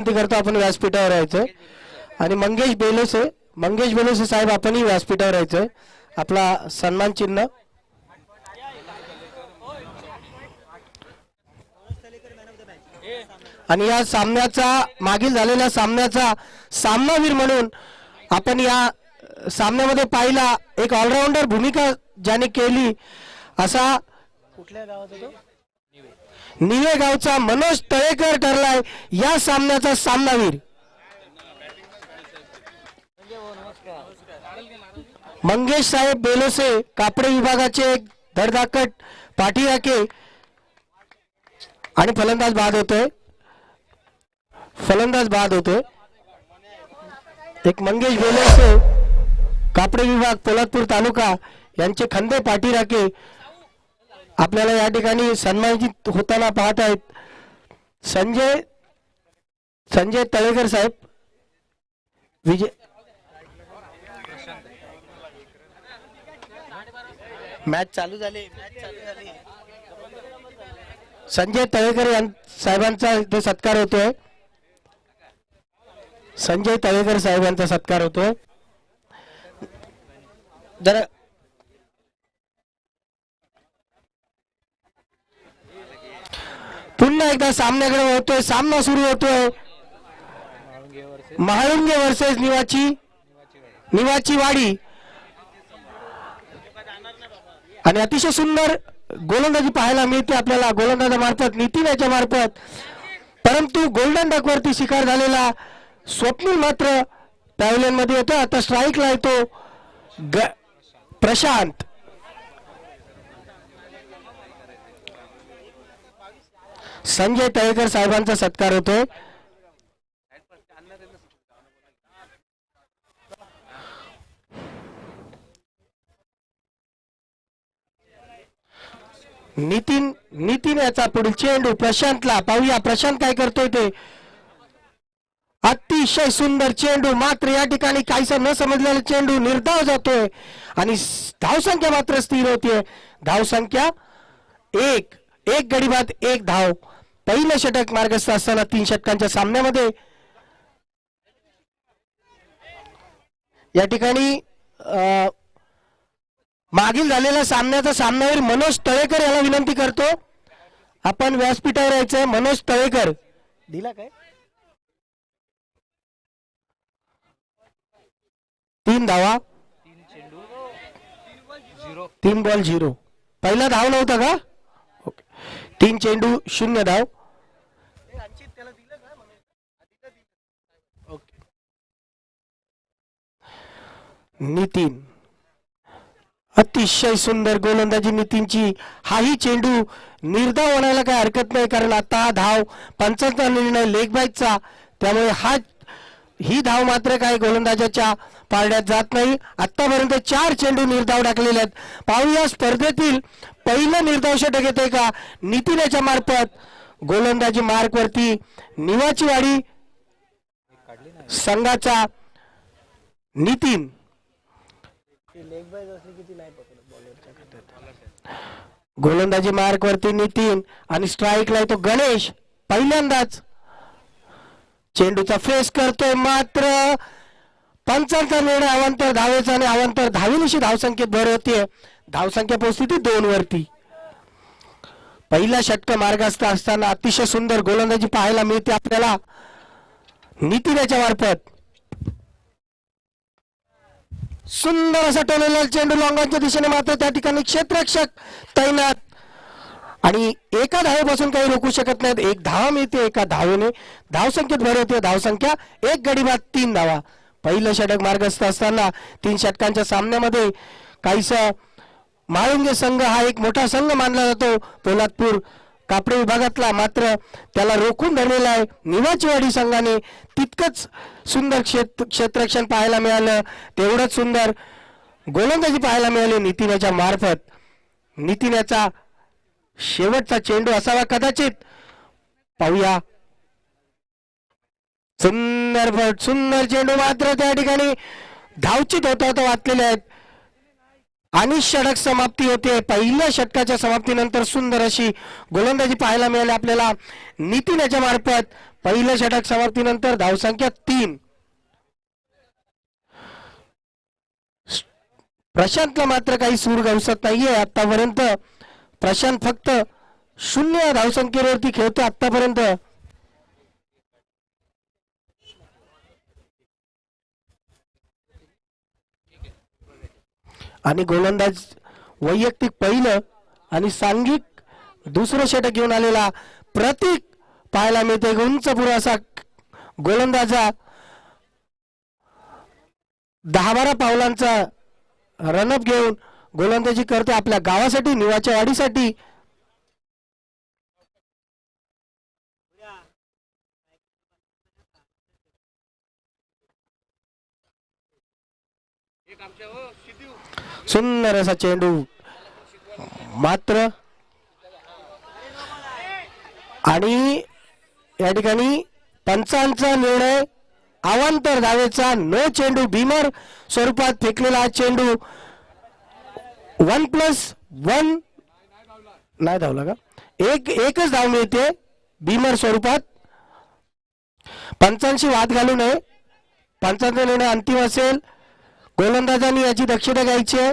विनंती करतो आपण व्यासपीठावर यायचं. आणि मंगेश बेलोसे मंगेश बेलोसे साहेब आपणही व्यासपीठावर यायचं. आपला सन्मान चिन्ह. आणि या सामन्याचा मागील झालेल्या सामन्याचा सामनावीर म्हणून आपण या सामन्यामध्ये पाहिला एक ऑलराऊंडर भूमिका ज्याने केली असा कुठल्या गावाचा तो निवे गावचा मनोज तळेकर ठरलाय या सामन्याचा सामनावीर. मंगेश साहेब बेलोसे कापडे विभागाचे एक धडधाकट पाठीराखे आणि फलंदाज बाद होतोय. फलंदाज बाद होतोय. एक मंगेश बेलोसे कापडे विभाग पोलादपूर तालुका यांचे खंदे पाठीराखे आपल्याला या ठिकाणी सन्मानित होताना पाहत आहेत संजय संजय तळेकर साहेब. विजय मॅच चालू झाली. मॅच चालू झाली संजय तळेकर साहेबांचा इथे सत्कार होतोय. संजय तळेकर साहेबांचा सत्कार होतोय. जरा पुन्हा एकदा सामन्याकडे होतोय सामना सुरू होतोय. महाळुंगे वर्सेस निवाची निवाची वाडी. आणि अतिशय सुंदर गोलंदाजी पाहायला मिळते आपल्याला. गोलंदाजामार्फत नितीन याच्या मार्फत. परंतु गोल्डन डक वरती शिकार झालेला स्वप्नील मात्र पॅव्हलियनमध्ये येतो आता स्ट्राईकला येतो प्रशांत. संजय तळेकर साहेबांचा सत्कार होतोय नितीन नितीन याचा पुढील चेंडू प्रशांतला. पाहूया प्रशांत काय करतोय ते. अतिशय सुंदर चेंडू मात्र या ठिकाणी काहीसा न समजलेला चेंडू निर्धाव जातोय. आणि धावसंख्या मात्र स्थिर होतीये. धावसंख्या एक एक गडी बाद एक धाव. पहिलं षटक मार्गस्थ असताना तीन षटकांच्या सामन्यामध्ये या ठिकाणी मागील झालेल्या सामन्याचा सामनावीर मनोज तळेकर याला विनंती करतो. आपण व्यासपीठावर यायचंय. मनोज तळेकर. दिला काय? तीन धावा. तीन बॉल झिरो. पहिला धाव नव्हता का? ओके. तीन चेंडू शून्य धाव. नितीन. अतिशय सुंदर गोलंदाजी नितीनची. हाही चेंडू निर्धाव होण्याला काही हरकत नाही कारण आता हा धाव पंचांचा निर्णय लेग त्यामुळे हा ही धाव मात्र काय गोलंदाजाच्या पाळण्यात जात नाही. आतापर्यंत चार चेंडू निर्धाव टाकलेले आहेत. पाहूया स्पर्धेतील पहिलं निर्धाव षटक येते का? नितीन याच्या मार्फत गोलंदाजी मार्क वरती निवाची वाडी. संघाचा नितीन. गोलंदाजी मार्क वरती नितीन आणि स्ट्राईकला तो गणेश पहिल्यांदाच. चेंडूचा फेस करतोय मात्र पंचांचा निर्णय अवांतर धावेचा आणि अवांतर धावेनिशी धावसंख्येत भर होतीये. धावसंख्या पोहोचली ती दोन वरती. पहिला षटक मार्गस्थ असताना अतिशय सुंदर गोलंदाजी पाहायला मिळते आपल्याला. नितीन याच्या मार्फत. सुंदर असा टोलेला चेंडू लॉंगांच्या दिशेने मात्र त्या ठिकाणी क्षेत्ररक्षक तैनात. आणि एका धावेपासून काही रोखू शकत नाहीत. एक धाव मिळते एका धावेने. धावसंख्येत भर होते. धावसंख्या एक गडीबात तीन धावा. पहिलं षटक मार्गस्थ असताना तीन षटकांच्या सामन्यामध्ये काहीसं माळुंगे संघ हा एक मोठा संघ मानला जातो. पोलादपूर कापडे विभागातला मात्र त्याला रोखून धरलेला आहे. निवाचीवाडी संघाने तितकंच सुंदर क्षेत्र क्षेत्ररक्षण पाहायला मिळालं. तेवढंच सुंदर गोलंदाजी पाहायला मिळाली नितीनाच्या मार्फत. नितीनाचा शेवटचा चेंडू असावा कदाचित. पाहूया. सुंदर बट सुंदर चेंडू मात्र त्या ठिकाणी धावचित होता होता वाचलेले आहेत. आणि षटक समाप्ती होते. पहिल्या षटकाच्या समाप्तीनंतर सुंदर अशी गोलंदाजी पाहायला मिळाली आपल्याला. नितीन याच्या मार्फत पहिल्या षटक समाप्तीनंतर धावसंख्या तीन. प्रशांतला मात्र काही सूर गवसत नाहीये. आतापर्यंत प्रशांत फक्त शून्य धावसंख्येवरती खेळतो. आतापर्यंत आणि गोलंदाज वैयक्तिक पहिलं आणि सांघिक दुसरं षटक घेऊन आलेला प्रतीक पाहायला मिळते. उंच पुरा असा गोलंदाजा. दहा बारा पावलांचा रनअप घेऊन गोलंदाजी करते. आपल्या गावासाठी निवाच्या वाढीसाठी सुंदर असा चेंडू. मात्र आणि या ठिकाणी पंचांचा निर्णय अवांतर धावेचा नो चेंडू भीमर स्वरूपात फेकलेला चेंडू. वन प्लस वन नाही धावला का? एक एकच धाव मिळते भीमर स्वरूपात. पंचांशी वाद घालू नये. पंचांचा निर्णय अंतिम असेल. गोलंदाजांनी याची दक्षता घ्यायची आहे.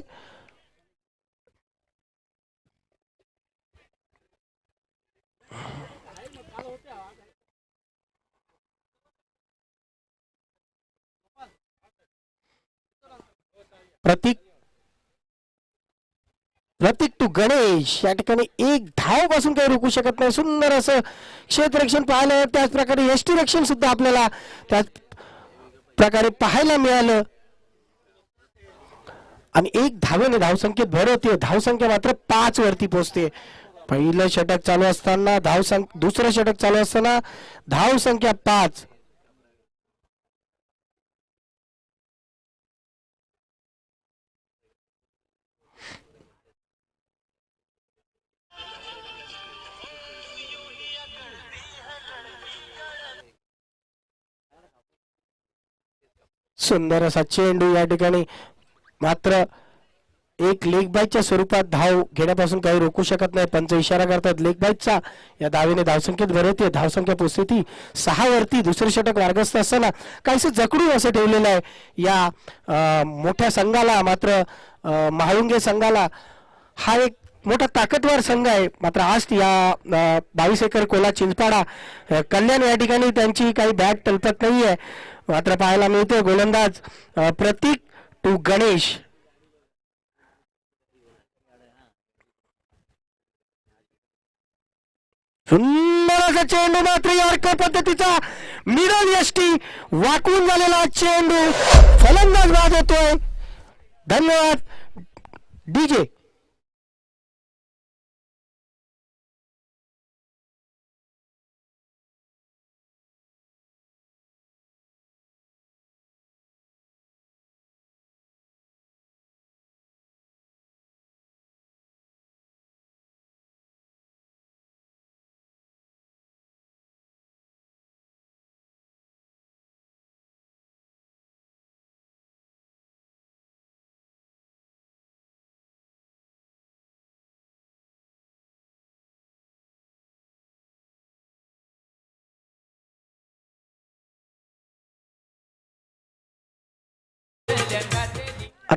प्रतीक प्रतीक टू गणेश. या ठिकाणी एक धावपासून काही रोखू शकत नाही. सुंदर असं क्षेत्ररक्षण पाहिलं. त्याच प्रकारे यष्टी रक्षण सुद्धा आपल्याला त्याच प्रकारे पाहायला मिळालं. आणि एक धावेने धावसंख्येत भर होते धावसंख्या मात्र पाच वरती पोहोचते पहिलं षटक चालू असताना धाव दुसरं षटक चालू असताना धाव संख्या पाच. सुंदर असा चेंडू या ठिकाणी मात्र एक लेगबाईच्या स्वरूपात धाव घेण्यापासून काही रोखू शकत नाही. पंच इशारा करतात लेगबाईचा या धावेने धावसंख्येत भर येते धावसंख्या पोचते ती सहा वरती दुसरे षटक मार्गस्थ असताना काहीसं जकडून असं ठेवलेलं आहे. या मोठ्या संघाला मात्र महाळुंगे संघाला हा एक मोठा ताकदवार संघ आहे. मात्र आज या बावीस एकर कोला चिंचपाडा कल्याण या ठिकाणी त्यांची काही बॅट तलपत आहे मात्र पाहायला मिळते गोलंदाज प्रतीक टू गणेश. सुंदर असा चेंडू मात्र यॉर्कर पद्धतीचा. मिडल यष्टी वाकून झालेला चेंडू. फलंदाज वाजवतोय होतोय. धन्यवाद. डीजे.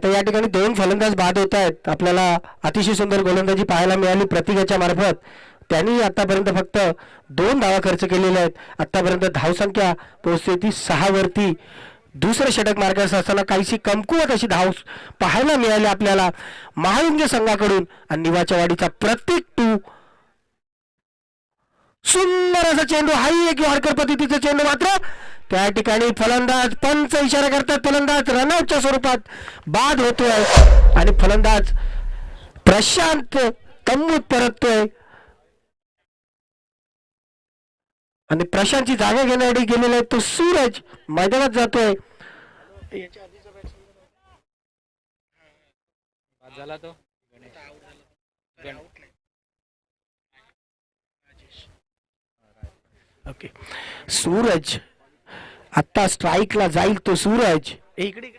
आता या ठिकाणी दोन फलंदाज बाद होत आहेत. आपल्याला अतिशय सुंदर गोलंदाजी पाहायला मिळाली प्रतीकाच्या मार्फत. त्यांनी आतापर्यंत फक्त दोन धावा खर्च केलेल्या आहेत. आतापर्यंत धावसंख्या पोहोचते ती सहा वरती. दुसरं षटक मार्गास असताना काहीशी कमकुवत अशी धाव पाहायला मिळाली आपल्याला. महायुंगे संघाकडून आणि निवाच्या वाडीचा प्रत्येक टू. सुंदर असा चेंडू हाही एक वारकर पद्धतीचा चेंडू मात्र त्या ठिकाणी फलंदाज पंच इशारा करतात. फलंदाज रनआउटच्या स्वरूपात बाद होतोय. आणि फलंदाज प्रशांत तंबूत परततोय. आणि प्रशांतची जागा घेण्यासाठी गेलेला आहे तो सूरज मैदानात जातोय. झाला तो. ओके सूरज आत्ता स्ट्राईकला जाईल तो सूरज. इकडे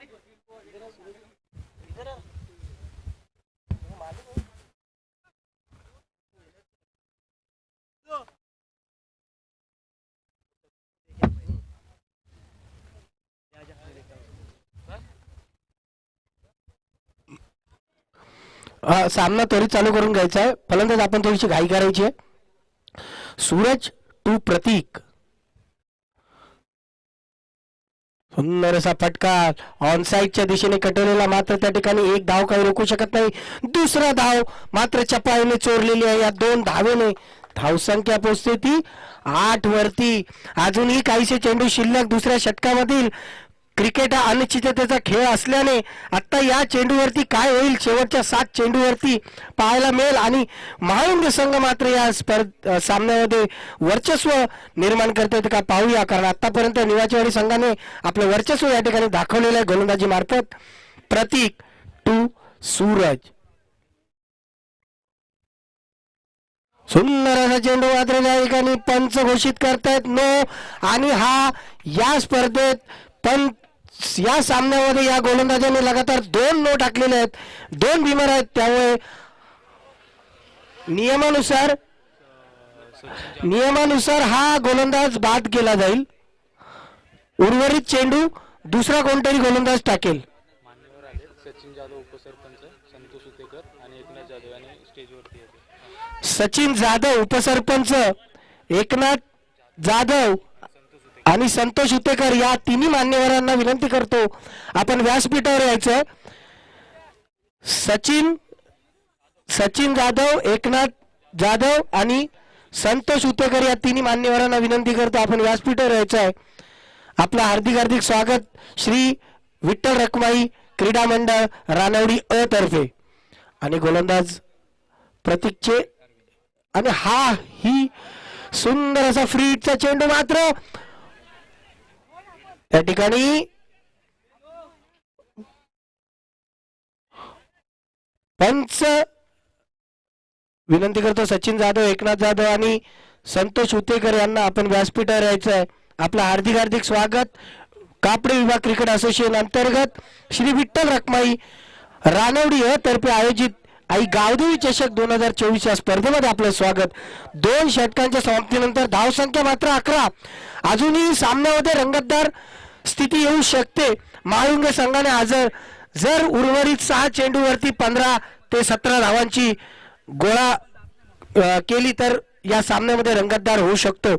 सामना त्वरित चालू करून घ्यायचा आहे. फलंदाज आपण थोडीशी घाई करायची आहे. सूरज टू प्रतीक. सुंदर असा फटका ऑन साईडच्या दिशेने कटवलेला मात्र त्या ठिकाणी एक धाव काही रोखू शकत नाही. दुसरा धाव मात्र चपाईने चोरलेली आहे या दोन धावेने. धावसंख्या पोचते ती आठ वरती अजूनही काहीसे चेंडू शिल्लक दुसऱ्या षटकामधील क्रिकेट हा अनिश्चिततेचा खेळ असल्याने आत्ता या चेंडूवरती काय होईल? शेवटच्या सात चेंडूवरती पाहायला मिळेल आणि महायुंग संघ मात्र या स्पर्ध सामन्यामध्ये वर्चस्व निर्माण करतात का पाहूया. कारण आतापर्यंत निवाचेवाडी संघाने आपलं वर्चस्व या ठिकाणी दाखवलेलं आहे गोलंदाजी मार्फत. प्रतीक टू सूरज. सुंदर असा चेंडू मात्र या ठिकाणी पंच घोषित करतायत. नो. आणि हा या स्पर्धेत पंत या सामन्यामध्ये या गोलंदाजांनी लगातार दोन नो टाकलेले आहेत. दोन बिमार आहेत. त्यामुळे नियमानुसार नियमानुसार हा गोलंदाज बाद केला जाईल. उर्वरित चेंडू दुसरा कोणतरी गोलंदाज टाकेल. सचिन जाधव उपसरपंच संतोष उतेकर आणि एकनाथ जाधव यांनी स्टेजवरती सचिन जाधव उपसरपंच एकनाथ जाधव आणि संतोष उतेकर या तिन्ही मान्यवरांना विनंती करतो आपण व्यासपीठावर यायचं. सचिन सचिन जाधव एकनाथ जाधव आणि संतोष उतेकर या तिन्ही मान्यवरांना विनंती करतो आपण व्यासपीठावर यायचं आहे. आपलं हार्दिक हार्दिक स्वागत श्री विठ्ठल रखमाई क्रीडा मंडळ रानवडी अ तर्फे. आणि गोलंदाज प्रतीकचे आणि हा ही सुंदर असा फ्रीडचा चेंडू मात्र या ठिकाणी पंच विनंती करतो सचिन जाधव एकनाथ जाधव आणि संतोष उतेकर यांना आपण व्यासपीठावर यायचं आहे आपलं हार्दिक हार्दिक स्वागत. कापडे विभाग क्रिकेट असोसिएशन अंतर्गत श्री विठ्ठल रखमाई रानवडी तर्फे आयोजित आई गावदेवी चषक दोन हजार चोवीस या स्पर्धेमध्ये आपलं स्वागत. दोन षटकांच्या समाप्तीनंतर धावसंख्या मात्र अकरा. अजूनही सामन्यामध्ये रंगतदार स्थिती येऊ शकते. महाळुंग संघाने आज जर उर्वरित सहा चेंडूवरती पंधरा ते सतरा धावांची गोळा केली तर या सामन्यामध्ये रंगतदार होऊ शकतो.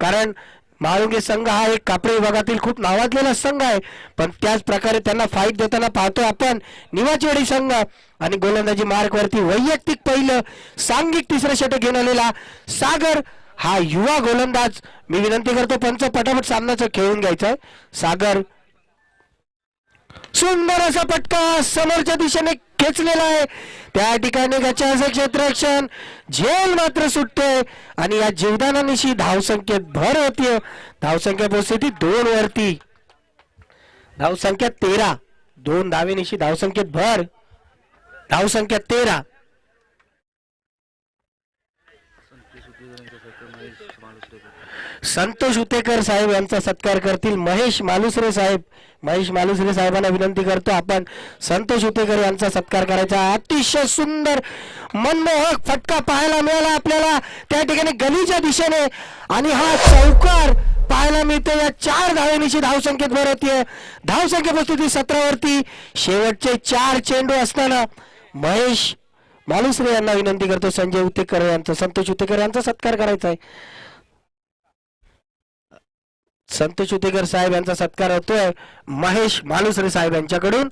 कारण महाळुंगे संघ हा एक कापडे विभागातील खूप नावाजलेला संघ आहे. पण त्याच प्रकारे त्यांना फाईट देताना पाहतो आपण. निवाचेवाडी संघ आणि गोलंदाजी मार्कवरती वैयक्तिक पहिलं सांघिक तिसरं षटक घेऊन आलेला सागर हा युवा गोलंदाज. मी विनंती करतो पंच पटापट सामन्याचं खेळून घ्यायचं सागर. सुंदर असा पटका समोरच्या दिशेने खेचलेला आहे त्या ठिकाणी गच्चाचं क्षेत्ररक्षण झेल मात्र सुटते आणि या जीवदानानिशी धावसंख्येत भर होती धावसंख्या पोहोचते ती दोन वरती. धावसंख्या तेरा. दोन धावेनिशी धावसंख्येत भर. धावसंख्या तेरा. संतोष उतेकर साहेब यांचा सत्कार करतील. महेश मालुसरे साहेब महेश मालुसरे साहेबांना विनंती करतो आपण संतोष उतेकर यांचा सत्कार करायचा. आहे. अतिशय सुंदर मनमोहक फटका पाहायला मिळाला आपल्याला. त्या ठिकाणी गलीच्या दिशेने आणि हा चौकार पाहायला मिळतो या चार धावेनिशी धावसंख्येत भर होतीये धावसंख्या प्रस्तुती सतरावरती. शेवटचे चार चेंडू असताना महेश मालुसरे यांना विनंती करतो. संजय उतेकर यांचा संतोष उतेकर यांचा सत्कार करायचा आहे. संतोष शुतेकर साहेब यांचा सत्कार होतोय. महेश मालुसरे साहेब यांच्याकडून.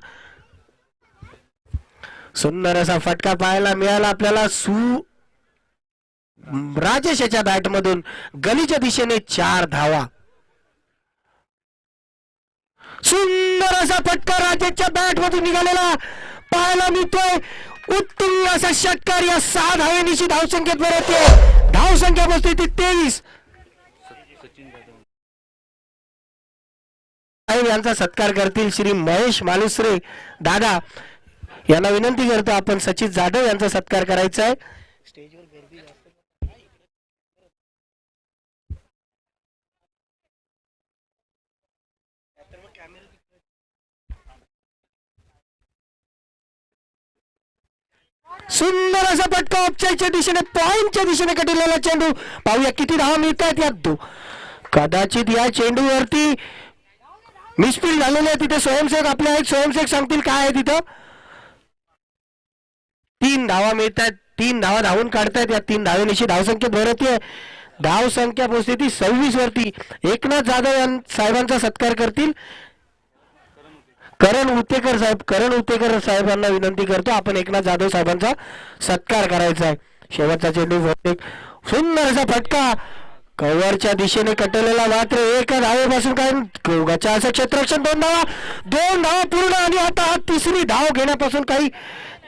सुंदर असा फटका पाहायला मिळाला आपल्याला. सु राजेश याच्या बॅट मधून गलीच्या दिशेने चार धावा. सुंदर असा फटका राजेशच्या बॅट मधून निघालेला. पाहायला मिळतोय. उत्तुंग असा षटकार या सहा धावेनिशी धावसंख्येत धाव धावसंख्या बसते ती तेवीस. साहेब यांचा सत्कार करतील श्री महेश मालुसरे. दादा यांना विनंती करतो आपण सचिन जाधव यांचा सत्कार करायचा आहे. सुंदर असा पटका उपचारच्या दिशेने पॉइंटच्या दिशेने कटिलेला चेंडू. पाहूया किती धावा मिळत आहेत यात दो कदाचित या चेंडूवरती मिसफील झालेले आहे तिथे. स्वयंसेवक आपले आहेत. स्वयंसेवक सांगतील काय आहे तिथं. तीन धावा मिळतात तीन धावा धावून काढतायत. या तीन धावेनिशी धावसंख्या भर होतीये धाव संख्या पोहोचते ती सव्वीस वरती. एकनाथ जाधव यां- साहेबांचा सत्कार करतील. करण उतेकर साहेब करण उतेकर साहेबांना विनंती करतो. आपण एकनाथ जाधव साहेबांचा सत्कार करायचा आहे. शेवटचा चेंडू बहुतेक सुंदर असा फटका. कव्हरच्या दिशेने कटवलेला मात्र एका धावेपासून काय? गचा असं क्षेत्रक्षण दोन धावा दोन धावा पूर्ण आणि आता तिसरी धाव घेण्यापासून काही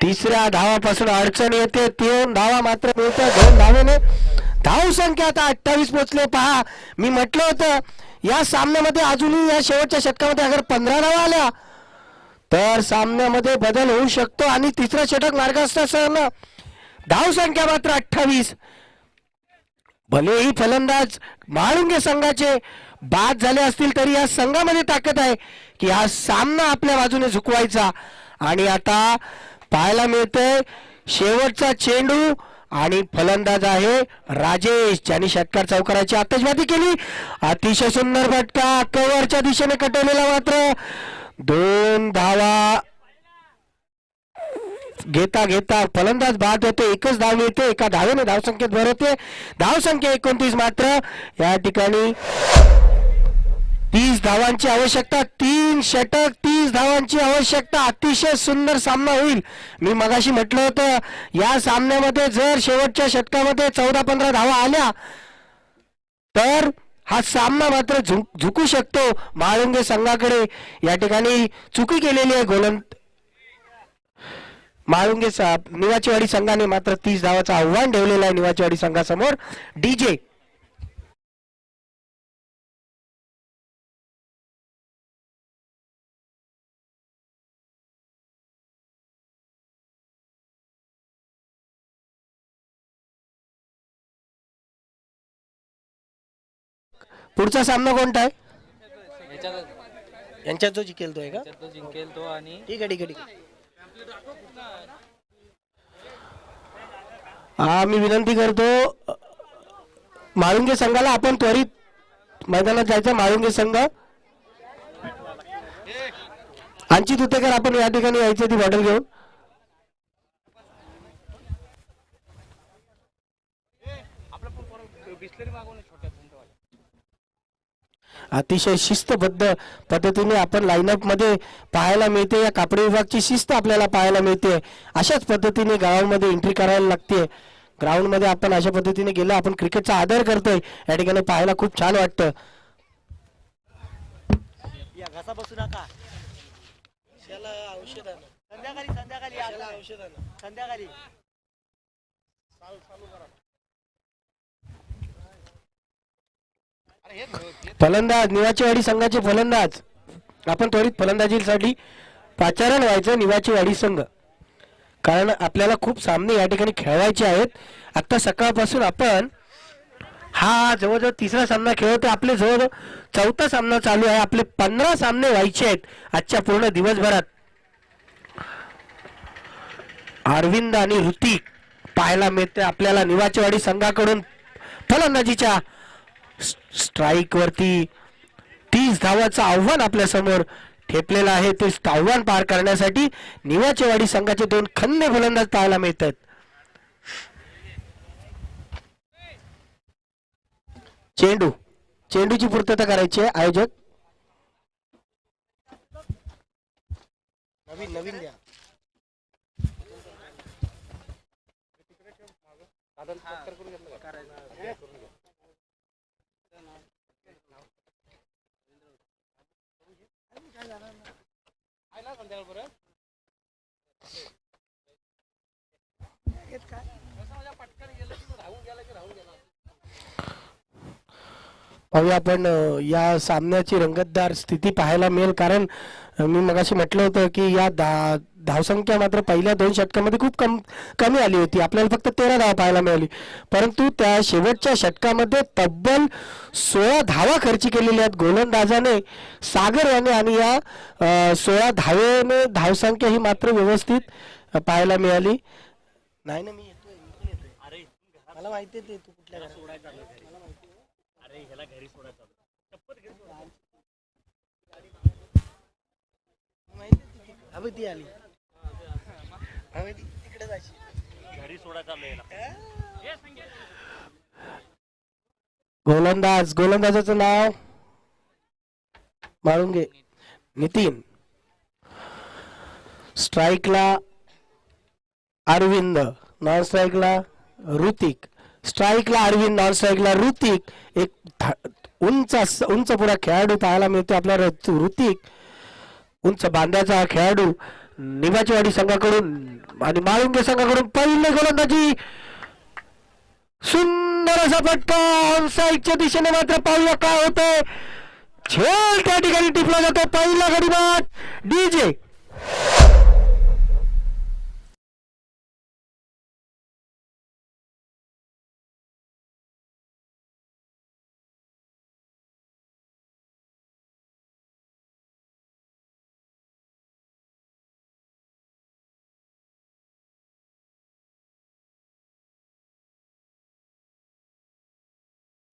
तिसऱ्या धावापासून अडचण येते. तीन धावा मात्र मिळते दोन धावेने. धाव संख्या आता अठ्ठावीस पोचले. पहा मी म्हटलं होतं या सामन्यामध्ये अजूनही या शेवटच्या षटकामध्ये अगर पंधरा धावा आल्या तर सामन्यामध्ये बदल होऊ शकतो आणि तिसरा षटक मार्गस्थ असताना धाव संख्या मात्र अठ्ठावीस. भलेही फलंदाज म्हाळुंगे संघाचे बाद झाले असतील तरी या संघामध्ये ताकद आहे की हा सामना आपल्या बाजूने झुकवायचा. आणि आता पाहायला मिळतंय शेवटचा चेंडू आणि फलंदाज आहे राजेश ज्यांनी षटकार चौकाराची आतषबाजी केली. अतिशय सुंदर फटका कव्हरच्या दिशेने कटवलेला मात्र दोन धावा घेता घेता फलंदाज बाद होते एकच धाव मिळते एका धावेने धावसंख्येत भर होते. धावसंख्या एकोणतीस मात्र या ठिकाणी तीस धावांची आवश्यकता तीन षटक तीस धावांची आवश्यकता अतिशय सुंदर सामना होईल. मी मगाशी म्हटलं होतं या सामन्यामध्ये जर शेवटच्या षटकामध्ये चौदा पंधरा धावा आल्या तर हा सामना मात्र झुकू शकतो. महाळुंगे संघाकडे या ठिकाणी चुकी केलेली आहे गोलंद माळुंगे साहेब निवाचीवाडी संघाने मात्र तीस धावाचं आव्हान ठेवलेलं आहे निवाचीवाडी संघासमोर. डीजे. पुढचा सामना कोणता आहे? याच्यात जो जिंकेल तो आहे का? तो जिंकेल तो आणि ठीक आहे ठीक आहे ठीक आहे. हा मी विनंती करतो माळुंगे संघाला आपण त्वरित मैदानात जायचं माळुंगे संघ. आणखी उतेकर आपण या ठिकाणी यायची ती बॉटल घेऊन. अतिशय शिस्तबद्ध पद्धतीने आपण लाईनअपमध्ये पाहायला मिळते. या कापडी विभागची शिस्त आपल्याला पाहायला मिळते. अशाच पद्धतीने गावामध्ये एंट्री करायला लागते. ग्राउंडमध्ये आपण अशा पद्धतीने गेलो आपण क्रिकेटचा आदर करतोय. या ठिकाणी पाहायला खूप छान वाटतं. संध्याकाळी संध्याकाळी संध्याकाळी. फलंदाज निवाचीवाडी संघाचे फलंदाज. आपण त्वरित फलंदाजीसाठी पाचारण व्हायचं निवाचीवाडी संघ. कारण आपल्याला खूप सामने या ठिकाणी खेळवायचे आहेत. आत्ता सकाळपासून आपण हा जवळजवळ तिसरा सामना खेळतो आपले जवळजवळ चौथा सामना चालू आहे. आपले पंधरा सामने व्हायचे आहेत आजच्या पूर्ण दिवसभरात. अरविंद आणि ऋतिक पाहायला मिळते आपल्याला निवाचेवाडी संघाकडून फलंदाजीच्या स्ट्राईक वरती तीस धावाचं आव्हान आपल्यासमोर ठेपलेलं आहे. ते आव्हान पार करण्यासाठी निवाचेवाडी संघाचे दोन खंदे फलंदाज पाहायला मिळतात. चेंडू चेंडूची पूर्तता करायची आहे. आयोजक? नवीन नवीन द्या पाहूया आपण या सामन्याची रंगतदार स्थिती पाहायला मिळेल. कारण मी मगाशी म्हटलं होतं की या दा धावसंख्या मात्र पहिल्या दोन षटकामध्ये खूप कम कमी आली होती. आपल्याला फक्त तेरा धावा पाहायला मिळाली. परंतु त्या शेवटच्या षटकामध्ये तब्बल सोळा धावा खर्च केलेल्या आहेत गोलंदाजाने सागर याने आणि या सोळा धावेने धावसंख्या ही मात्र व्यवस्थित पाहायला मिळाली. नाही ना मी येतोय मला माहिती ते कुठल्या माहिती ती आली. घरी सोडा चालू गोलंदाज गोलंदाजाचं नाव? माळून घे. नितीन. स्ट्राईकला अरविंद नॉन स्ट्राईकला ऋतिक. स्ट्राईकला अरविंद नॉन स्ट्राईकला ऋतिक. एक उंच उंच पुरा खेळाडू पाहायला मिळतो आपल्याला ऋतिक. उंच बांध्याचा हा खेळाडू. निमाचीवाडी संघाकडून आणि माळुंगे संघाकडून पहिले गोलंदाजी. सुंदर असा फटका ऑनसाईडच्या दिशेने मात्र पाहूया काय होते? झेल त्या ठिकाणी टिपला जातो पहिला गडीबाट डीजे.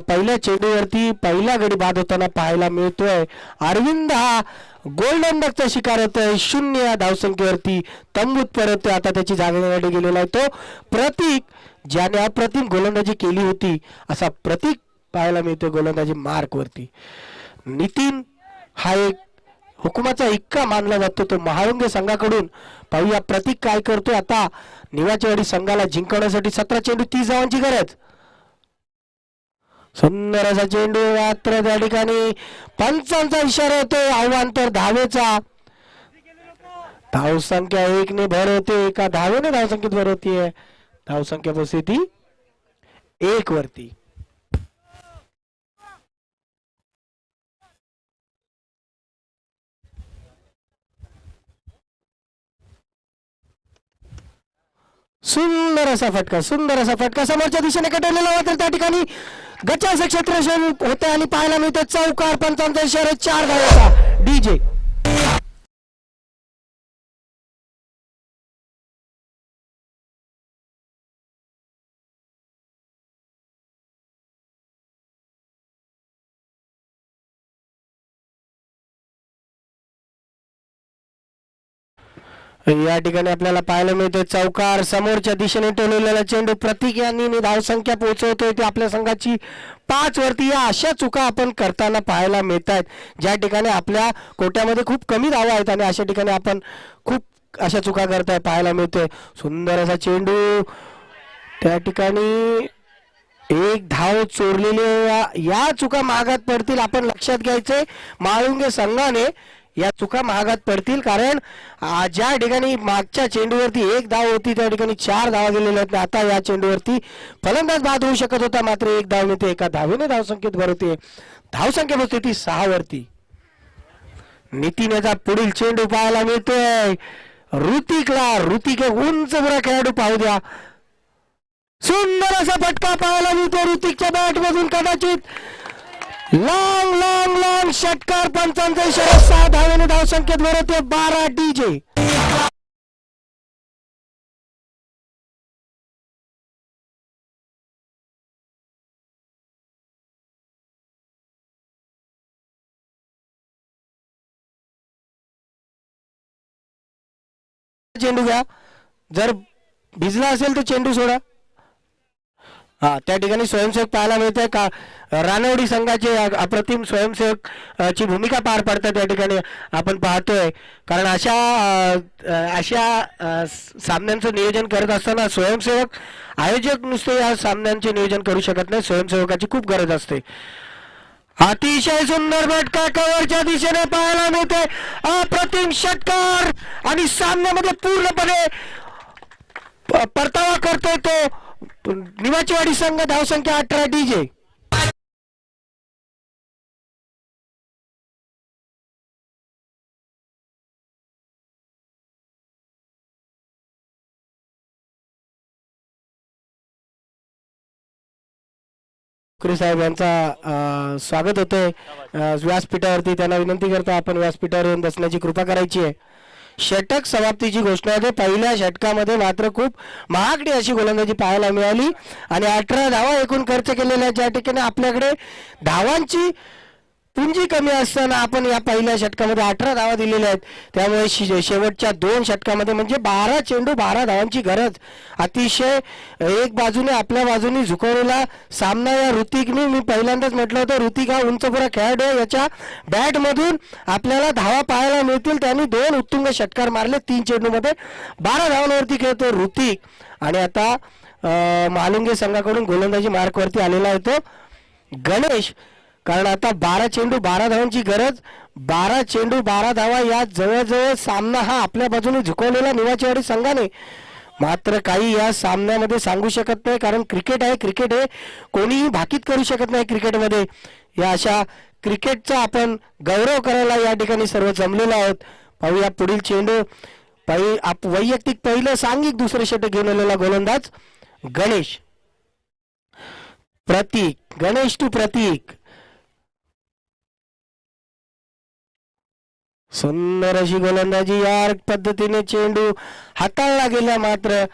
पहिल्या चेंडूवरती पहिला गडी बाद होताना पाहायला मिळतोय. अरविंद हा गोल्डन डकचा शिकार होतोय. शून्य या धावसंख्येवरती तंबूत परततोय आता त्याची जागा गेलेला आहे तो. प्रतीक ज्याने अप्रतिम गोलंदाजी केली होती असा प्रतीक पाहायला मिळतोय गोलंदाजी मार्क वरती नितीन हा एक हुकुमाचा इक्का मानला जातो तो महाळुंगे संघाकडून. पाहूया प्रतीक काय करतोय. आता निवाचेवाडी संघाला जिंकवण्यासाठी सतरा चेंडू तीस धावांची गरज. सुंदर असा चेंडू मात्र त्या ठिकाणी पंचांचा इशारा होतो आव्हान तर धावेचा. धावसंख्या एक ने भर होते एका धावेने धावसंख्येत भर होतीये. धावसंख्या परिस्थिती एक वरती. सुंदर असा फटका सुंदर असा फटका. समोरच्या दिशेने कटवलेला मात्र त्या ठिकाणी गच्चा क्षेत्र होते आणि पाहायला मिळते चौकार पंचांचा इशारा चार धावाचा. डीजे. या ठिकाणी आपल्याला पाहायला मिळते चौकार. समोरच्या दिशेने टोलवलेला चेंडू प्रतीक यांनी धावसंख्या पोहोचवतोय. ते आपल्या संघाची पाच वरती या अशा चुका आपण करताना पाहायला मिळत आहेत ज्या ठिकाणी आपल्या कोट्यामध्ये खूप कमी धावा आहेत आणि अशा ठिकाणी आपण खूप अशा चुका करताय पाहायला मिळतोय. सुंदर असा चेंडू. त्या ठिकाणी एक धाव चोरलेली या- या चुका मागात पडतील आपण लक्षात घ्यायचंय. माळुंगे संघाने या चुका महागात पडतील कारण ज्या ठिकाणी मागच्या चेंडूवरती एक धाव होती त्या ठिकाणी चार धावा गेलेल्या आहेत. आता या चेंडूवरती फलंदाज बाद होऊ शकत होता मात्र एक धाव नेते एका धावेने धावसंख्येत भर होते धावसंख्या होती ती सहा वरती नितीन याचा पुढील चेंडू पाहायला मिळतोय. ऋतिकला ऋतिक एक उंच बरा खेळाडू पाहू द्या. सुंदर असा फटका पाहायला मिळतो ऋतिकच्या बॅट मधून कदाचित. लॉंग लॉंग लॉंग षटकार पंचांचा इशारा सहा धावेने धाव संख्येत भरवते बारा डीजे चेंडू घ्या. जर भिजला असेल तर चेंडू सोडा. हा त्या ठिकाणी स्वयंसेवक पाहायला मिळते का? रानवडी संघाचे अप्रतिम स्वयंसेवक ची भूमिका पार पडतात त्या ठिकाणी आपण पाहतोय. कारण अशा अशा सामन्यांचं नियोजन करत असताना स्वयंसेवक आयोजक नुसते या सामन्यांचे नियोजन करू शकत नाही स्वयंसेवकाची खूप गरज असते. अतिशय सुंदर भटका कव्हरच्या दिशेने पाहायला मिळते अप्रतिम षटकार आणि सामन्यामध्ये पूर्णपणे परतावा करतोय तो निवाचीवाडी संघ धावसंख्या अठरा डीजे. साहेब यांचा स्वागत होतंय. व्यासपीठावरती त्यांना विनंती करतो आपण व्यासपीठावर येऊन बसण्याची कृपा करायची आहे. षटक समाप्तीची घोषणा होते. पहिल्या षटकामध्ये मात्र खूप महागडी अशी गोलंदाजी पाहायला मिळाली. आणि अठरा धावा एकूण खर्च केलेल्या ज्या ठिकाणी आपल्याकडे धावांची पुंजी कमी असताना आपण या पहिल्या षटकामध्ये अठरा धावा दिलेल्या आहेत. त्यामुळे शेवटच्या दोन षटकामध्ये म्हणजे बारा चेंडू बारा धावांची गरज. अतिशय एक बाजूने आपल्या बाजूने झुकवलेला सामना या ऋतिकने. मी पहिल्यांदाच म्हटलं होतं ऋतिक हा उंचपुरा खेळाडू आहे. याच्या बॅटमधून आपल्याला धावा पाहायला मिळतील. त्यांनी दोन उत्तुंग षटकार मारले तीन चेंडूमध्ये. बारा धावांवरती खेळतो ऋतिक. आणि आता मालुंगे संघाकडून गोलंदाजी मार्कवरती आलेला आहे तो. गणेश कारण आता बारा चेंडू बारा धावांची गरज बारा चेंडू बारा धावा या जवळजवळ सामना हा आपल्या बाजूने झुकवलेला निवाचीवाडी संघाने. मात्र काही या सामन्यामध्ये सांगू शकत नाही कारण क्रिकेट आहे क्रिकेट हे कोणीही भाकीत करू शकत नाही क्रिकेटमध्ये. या अशा क्रिकेटचा आपण गौरव करायला या ठिकाणी सर्व जमलेलो आहोत. पाहूया पुढील चेंडू. पहि आप वैयक्तिक पहिलं सांघिक दुसरे षटक घेऊन आलेला गोलंदाज गणेश. प्रतीक. गणेश टू प्रतीक. सुंदर अशी गोलंदाजी यार्क पद्धतीने चेंडू हाताळला गेला मात्र.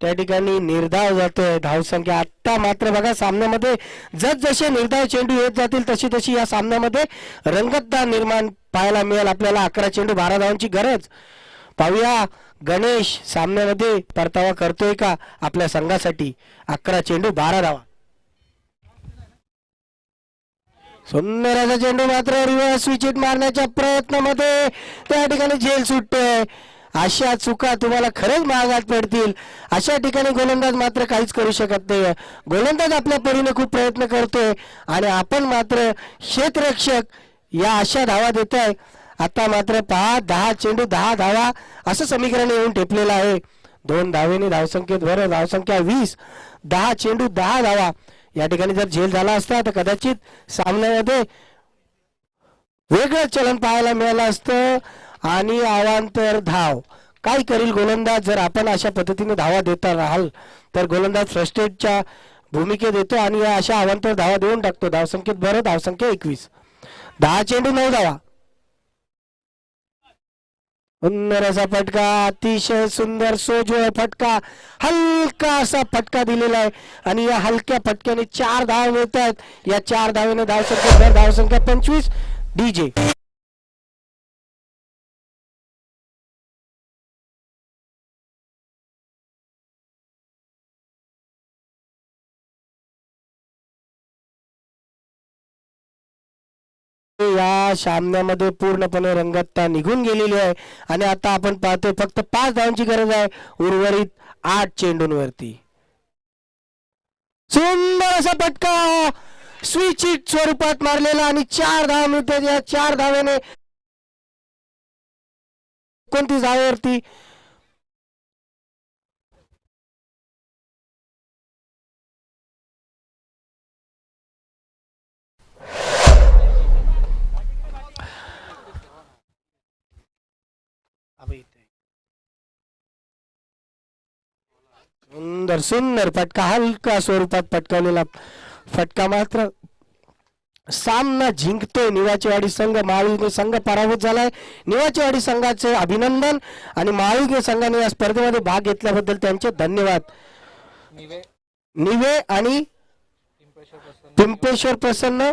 त्या ठिकाणी निर्धाव जातोय. धावसंख्या आत्ता मात्र बघा सामन्यामध्ये जस जसे निर्धाव चेंडू येत जातील तशी तशी या सामन्यामध्ये रंगतदार निर्माण पाहायला मिळेल. आपल्याला अकरा चेंडू बारा धावांची गरज. पाहूया गणेश सामन्यामध्ये परतावा करतोय का? आपल्या संघासाठी अकरा चेंडू बारा धावा. सुंदर असा चेंडू मात्र रिव्हर्स विचिट मारण्याच्या प्रयत्नामध्ये त्या ठिकाणी झेल सुटते. अशा चुका तुम्हाला खरंच महागात पडतील. अशा ठिकाणी गोलंदाज मात्र काहीच करू शकत नाही गोलंदाज आपल्या परीने खूप प्रयत्न करतोय आणि आपण मात्र क्षेत्ररक्षक या अशा धावा देत आहे आता मात्र पहा दहा चेंडू दहा धावा असं समीकरण येऊन ठेपलेलं आहे. दोन धावेने धावसंख्येत भर धावसंख्या वीस दहा चेंडू दहा धावा. या ठिकाणी जर झेल झाला असता तर कदाचित सामन्यामध्ये वेगळं चलन पाहायला मिळालं असतं. आणि आवांतर धाव. काय करील गोलंदाज? जर आपण अशा पद्धतीने धावा देता राहाल तर गोलंदाज फ्रस्टेडच्या भूमिकेत येतो आणि या अशा आवांतर धावा देऊन टाकतो. धावसंख्येत बरं धावसंख्या एकवीस. दहा चेंडू नऊ धावा. सुंदर असा फटका अतिशय सुंदर सोजोळ फटका हलका असा फटका दिलेला आहे. आणि या हलक्या फटक्याने चार धाव मिळत आहेत या चार धावेने धावसंख्या धावसंख्या पंचवीस. डीजे सामन्यामध्ये पूर्णपणे रंगतता निघून गेलेली आहे. आणि आता आपण पाहतोय फक्त पाच धावांची गरज आहे उर्वरित आठ चेंडूंवरती. सुंदर असा पटका स्विचिट स्वरूपात मारलेला आणि चार धाव मिळतात. या चार धावेने कोणती धावेवरती सुंदर सुंदर फटका हलका स्वरूपात पटकावलेला फटका मात्र सामना जिंकतोय. निवाचेवाडी संघ महाविगे संघ पराभूत झालाय. निवाचेवाडी संघाचे अभिनंदन आणि महाविगे संघाने या स्पर्धेमध्ये भाग घेतल्याबद्दल त्यांचे धन्यवाद. निवे. आणि पिंपेश्वर प्रसन्न.